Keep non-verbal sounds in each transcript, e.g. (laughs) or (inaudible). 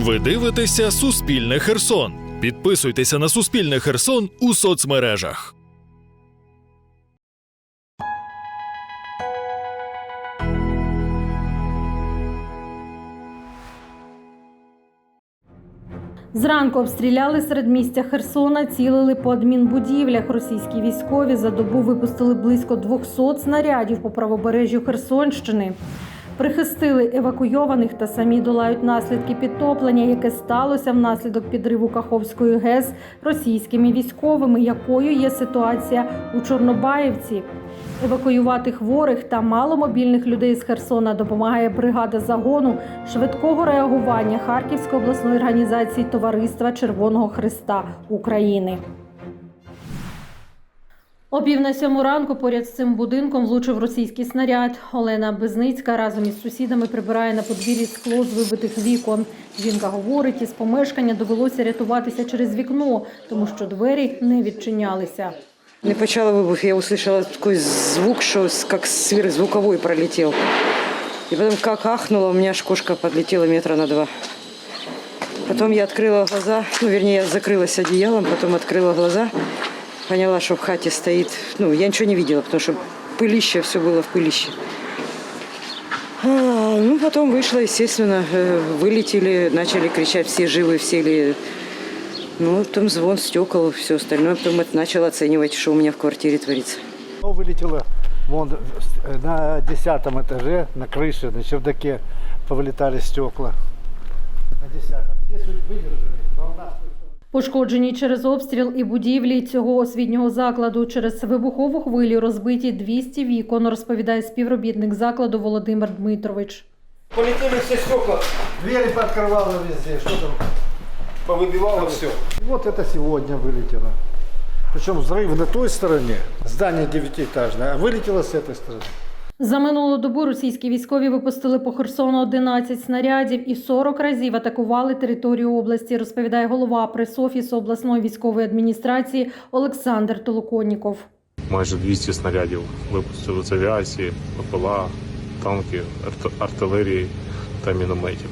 Ви дивитеся Суспільне Херсон. Підписуйтеся на Суспільне Херсон у соцмережах. Зранку обстріляли середмістя Херсона, цілили по адмінбудівлях. Російські військові за добу випустили близько 200 снарядів по правобережжю Херсонщини. Прихистили евакуйованих та самі долають наслідки підтоплення, яке сталося внаслідок підриву Каховської ГЕС російськими військовими, якою є ситуація у Чорнобаївці. Евакуювати хворих та маломобільних людей з Херсона допомагає бригада загону швидкого реагування Харківської обласної організації Товариства Червоного Христа України. О пів на сьому ранку поряд з цим будинком влучив російський снаряд. Олена Безницька разом із сусідами прибирає на подвір'ї скло з вибитих вікон. Жінка говорить, із помешкання довелося рятуватися через вікно, тому що двері не відчинялися. Не почала выбух, я услышала такой звук, что с- как сверхзвуковой пролетел. И потом как ахнуло, у меня аж кошка подлетела метра на два. Потом я открыла глаза, ну, вернее, я закрылась одеялом, потом открыла глаза, Поняла, что в хате стоит, ну, я ничего не видела, потому что пылище, все было в пылище. А, ну, потом вышла, естественно, э, вылетели, начали кричать, все живы, все ли... Ну, там звон стекол, все остальное. Потом это начала оценивать, что у меня в квартире творится. Оно вылетело вон с- на десятом этаже, на крыше, на чердаке повылетали стекла. На десятом. Здесь выдержали. Волна. Пошкоджені через обстріл і будівлі цього освітнього закладу через вибухову хвилю розбиті 200 вікон, розповідає співробітник закладу Володимир Дмитрович. Полетели все стекла, Двери пооткрывало везде. Что там? повыбивало все. Вот это сегодня вылетело. Причем взрыв на той стороне, здание девятиэтажное, а вылетело с этой стороны. За минулу добу російські військові випустили по Херсону 11 снарядів і 40 разів атакували територію області, розповідає голова пресофісу обласної військової адміністрації Олександр Толоконніков. майже 200 снарядів випустили з авіації, ППЛА, танки, арт- артилерії та мінометів.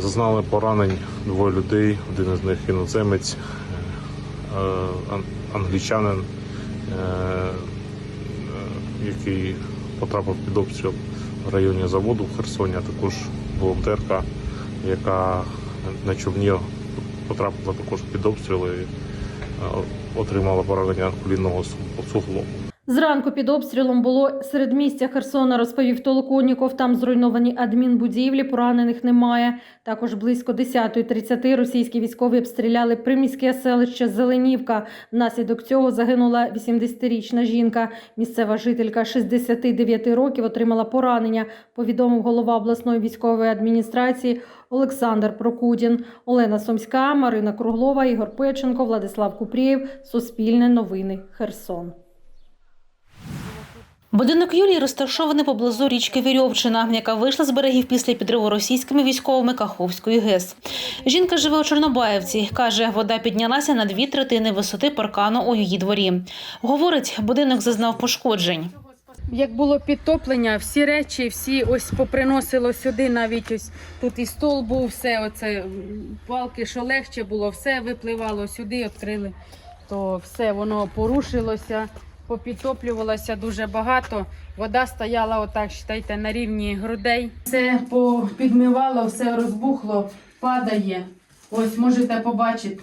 Зазнали поранень двоє людей, один із них іноземець, е, англічанин, е, е, який потрапив під обстріл в районі заводу в Херсоні, а також волонтерка, яка на човні потрапила також під обстріл і е, отримала поранення колінного су- суглобу. Зранку під обстрілом було середмістя Херсона, розповів Толоконніков. Там зруйновані адмінбудівлі, поранених немає. Також близько 10.30 російські військові обстріляли приміське селище Зеленівка. Внаслідок цього загинула 80-річна жінка. Місцева жителька 69 років отримала поранення, повідомив голова обласної військової адміністрації Олександр Прокудін. Олена Сомська, Марина Круглова, Ігор Печенко, Владислав Купрієв. Суспільне новини. Херсон. Будинок Юлії розташований поблизу річки Вірьовчина, яка вийшла з берегів після підриву російськими військовими Каховської ГЕС. Жінка живе у Чорнобаївці. Каже, вода піднялася на дві третини висоти паркану у її дворі. Говорить, будинок зазнав пошкоджень. Як було підтоплення, всі речі, всі ось поприносило сюди, навіть ось тут і стол був, все оце палки, що легше було, все випливало сюди, відкрили. То все воно порушилося, попідтоплювалося дуже багато. Вода стояла отак, считайте, на рівні грудей. Все попідмивало, все розбухло, падає. Ось можете побачити.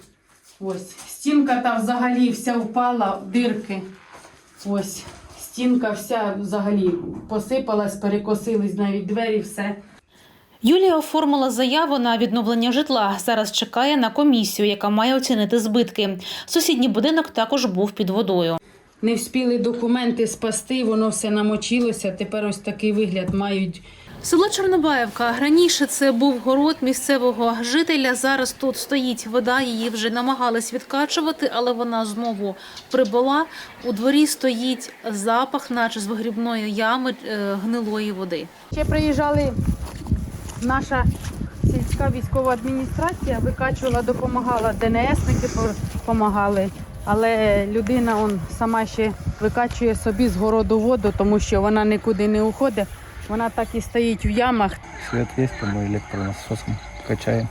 Ось стінка та взагалі вся впала, дирки. Ось стінка вся взагалі посипалась, перекосились навіть двері, все. Юлія оформила заяву на відновлення житла. Зараз чекає на комісію, яка має оцінити збитки. Сусідній будинок також був під водою. Не встигли документи спасти, воно все намочилося. Тепер ось такий вигляд мають. Село Чорнобаївка. Раніше це був город місцевого жителя. Зараз тут стоїть вода. Її вже намагались відкачувати, але вона знову прибула. У дворі стоїть запах, наче з вигрібної ями е, гнилої води. Ще приїжджали наша сільська військова адміністрація, викачувала, допомагала. ДНСники допомагали. Але людина он сама ще викачує собі з городу воду, тому що вона нікуди не уходить. Вона так і стоїть в ямах. Свет есть там электронасосом. качаємо.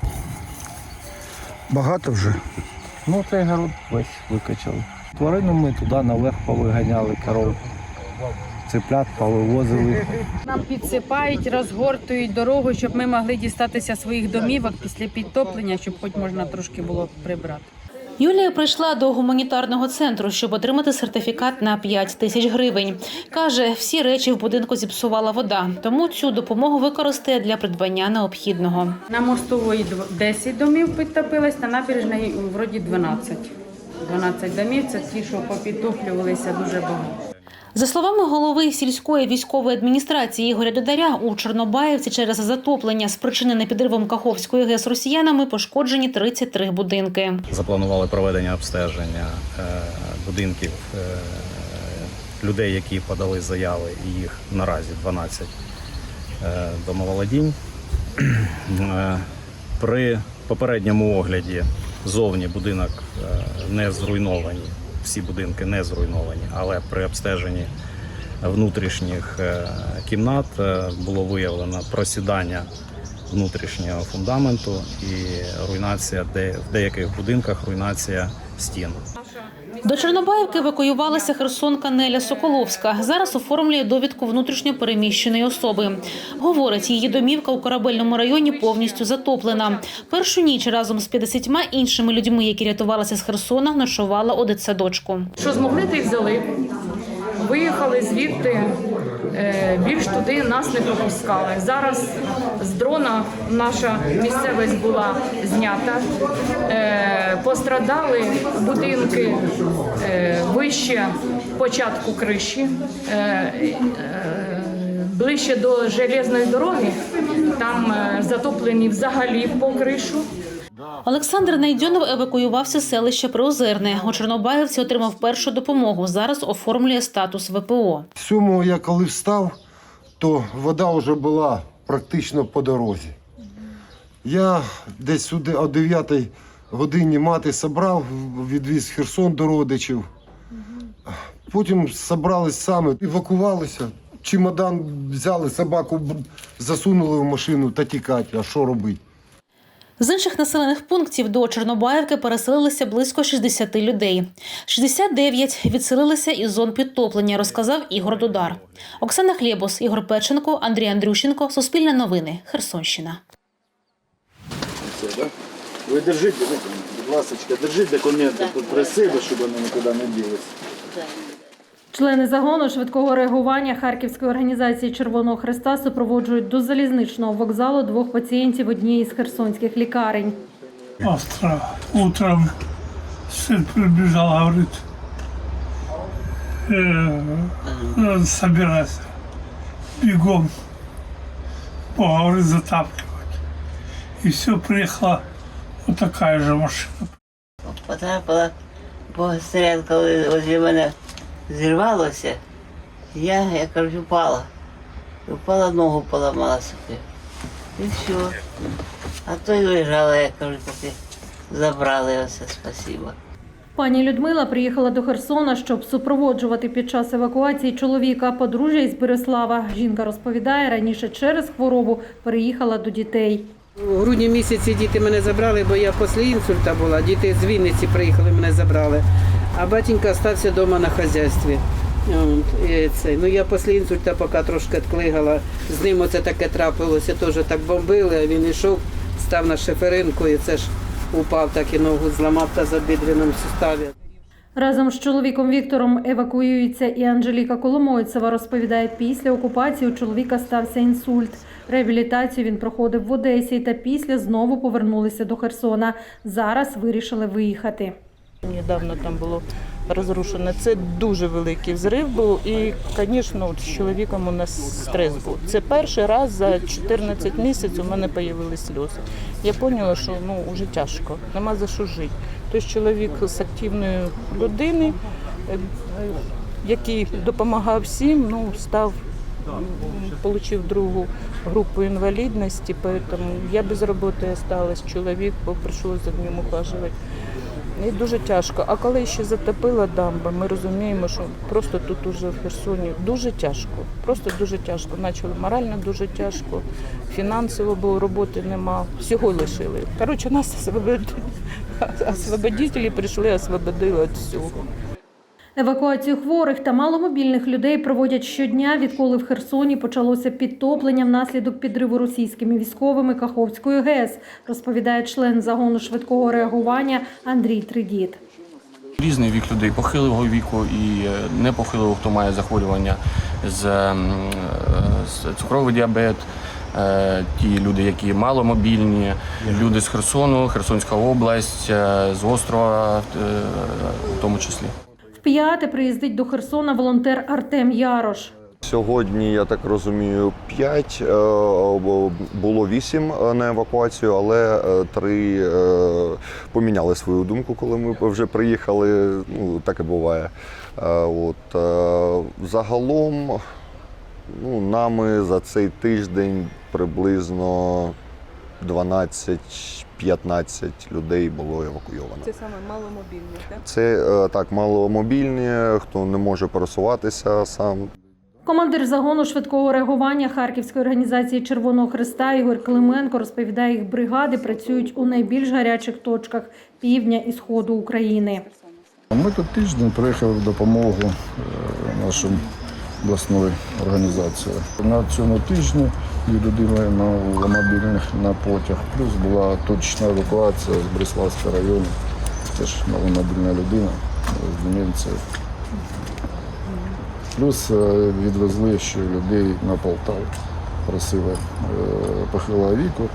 Багато вже. Ну, цей город весь викачали. Тварину ми туди наверх повиганяли коров. Цеплят повивозили. Нам підсипають, розгортують дорогу, щоб ми могли дістатися своїх домівок після підтоплення, щоб хоч можна трошки було прибрати. Юлія прийшла до гуманітарного центру, щоб отримати сертифікат на 5 тисяч гривень. Каже, всі речі в будинку зіпсувала вода, тому цю допомогу використає для придбання необхідного. На мостової дв- 10 домів підтопилось, на набережної вроді 12. 12 домів це ті, що попідтоплювалися дуже багато. За словами голови сільської військової адміністрації Ігоря Додаря, у Чорнобаївці через затоплення, спричинене підривом Каховської ГЕС росіянами, пошкоджені 33 будинки. Запланували проведення обстеження е, будинків е, людей, які подали заяви, і їх наразі 12 е, домоволодінь. При попередньому огляді зовні будинок не зруйновані, всі будинки не зруйновані, але при обстеженні внутрішніх е, кімнат е, було виявлено просідання внутрішнього фундаменту і руйнація де в деяких будинках руйнація стін. До Чорнобаївки евакуювалася херсонка Неля Соколовська. Зараз оформлює довідку внутрішньо переміщеної особи. Говорить, її домівка у корабельному районі повністю затоплена. Першу ніч разом з 50 іншими людьми, які рятувалися з Херсона, ношувала у дитсадочку. Що змогли, ти взяли. Виїхали звідти, більш туди нас не пропускали. Зараз з дрона наша місцевість була знята. Е, Пострадали будинки е, вище початку криші, е, е, ближче до железної дороги. Там е, затоплені взагалі по кришу. Олександр Найдьонов евакуювався з селища Приозерне. У Чорнобаївці отримав першу допомогу. Зараз оформлює статус ВПО. Сьомого я коли встав, то вода вже була практично по дорозі. Я десь сюди о 9 годині мати собрав, відвіз Херсон до родичів. Потім зібрались саме, евакувалися. Чемодан взяли, собаку засунули в машину та тікати. А що робити? З інших населених пунктів до Чорнобаївки переселилися близько 60 людей. 69 відселилися із зон підтоплення, розказав Ігор Дудар. Оксана Хлєбус, Ігор Печенко, Андрій Андрющенко. Суспільне новини. Херсонщина. Ви держіть, будь ласка, держіть документи тут при себе, щоб вони нікуди не ділися. Члени загону швидкого реагування Харківської організації Червоного Хреста супроводжують до залізничного вокзалу двох пацієнтів однієї з херсонських лікарень. Завтра утром сын прибежал, говорит, э, надо собираться бегом, О, говорит, затапливать. И все, приехала вот такая же машина. потрапила по коли возле мене зірвалося, я, я кажу, упала. І Упала, ногу поламала собі. І все. А то й лежала, я кажу, таки забрали оце, спасибо. Пані Людмила приїхала до Херсона, щоб супроводжувати під час евакуації чоловіка подружжя із Береслава. Жінка розповідає, раніше через хворобу переїхала до дітей. У грудні місяці діти мене забрали, бо я після інсульта була. Діти з Вінниці приїхали, мене забрали. А батенька залишився вдома на хазяйстві. Ну я після інсульта поки трошки відклигала. З ним оце таке трапилося, теж так бомбили, а він йшов, став на шиферинку і це ж упав, так і ногу зламав та за бедреному суставі. Разом з чоловіком Віктором евакуюється і Анжеліка Коломойцева. Розповідає, після окупації у чоловіка стався інсульт. Реабілітацію він проходив в Одесі та після знову повернулися до Херсона. Зараз вирішили виїхати. Недавно там було розрушено. Це дуже великий взрив був. І, звісно, з чоловіком у нас стрес був. Це перший раз за 14 місяців у мене з'явилися сльози. Я зрозуміла, що ну вже тяжко, нема за що жити. Тобто чоловік з активної людини, е, який допомагав всім, ну став. Отримав другу групу інвалідності, тому я без роботи залишилась. Чоловік, бо прийшлося за ним ухажувати. І дуже тяжко. А коли ще затопила дамба, ми розуміємо, що просто тут уже в Херсоні дуже тяжко. Просто дуже тяжко. Почали морально дуже тяжко, фінансово, бо роботи нема. Всього лишили. Коротше, нас. (laughs) освободителі прийшли, освободили від всього. Евакуацію хворих та маломобільних людей проводять щодня, відколи в Херсоні почалося підтоплення внаслідок підриву російськими військовими Каховської ГЕС, розповідає член загону швидкого реагування Андрій Тридіт. Різний вік людей похилого віку і е, непохилого, хто має захворювання з, е, з цукровий діабет, ті люди, які маломобільні, люди з Херсону, Херсонська область, е, з острова, е, в тому числі. Вп'яте приїздить до Херсона волонтер Артем Ярош. Сьогодні, я так розумію, 5, було 8 на евакуацію, але е, три е, поміняли свою думку, коли ми вже приїхали. Ну, так і буває. Е, От, е, загалом ну, нами за цей тиждень приблизно 12-15 людей було евакуйовано. Це саме маломобільні, так? Це е, так маломобільні, хто не може пересуватися сам. Командир загону швидкого реагування Харківської організації Червоного Христа Ігор Клименко розповідає, їх бригади працюють у найбільш гарячих точках півдня і сходу України. Ми тут тиждень приїхали в допомогу е, нашим обласною організацією. На цьому тижні їздили на мобільних на потяг. Плюс була точечна евакуація з Бориславського району. Теж маломобільна людина з деменцією. Плюс е, відвезли ще людей на Полтаву. Просили е, похилого віку.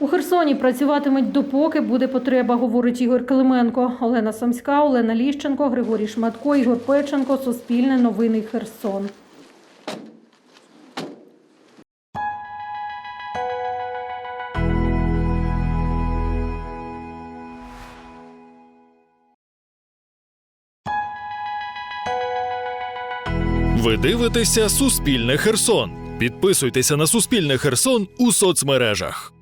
У Херсоні працюватимуть допоки буде потреба, говорить Ігор Клименко. Олена Сомська, Олена Ліщенко, Григорій Шматко, Ігор Печенко. Суспільне новини Херсон. Ви дивитеся Суспільне Херсон. Підписуйтеся на Суспільне Херсон у соцмережах.